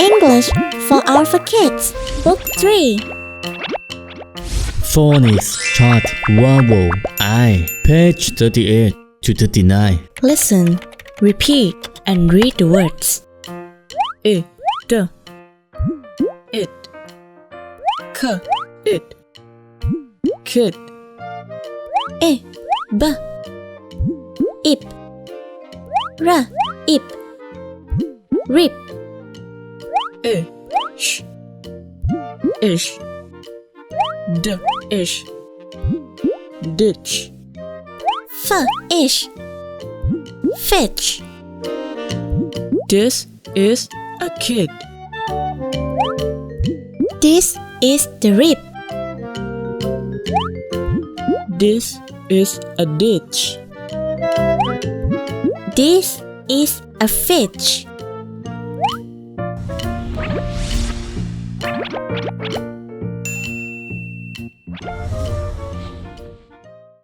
English for Alpha Kids, Book 3. Phonics chart vowel I page 38 to 39 Listen, repeat, and read the words. it, it, k, it, kid, E, b, ip, r, ip, rip, sh, ish, d, ish, ditch, f, ish, fetch, this is a kid, this is the rip, this is a ditch, this is a fetch. Thank you.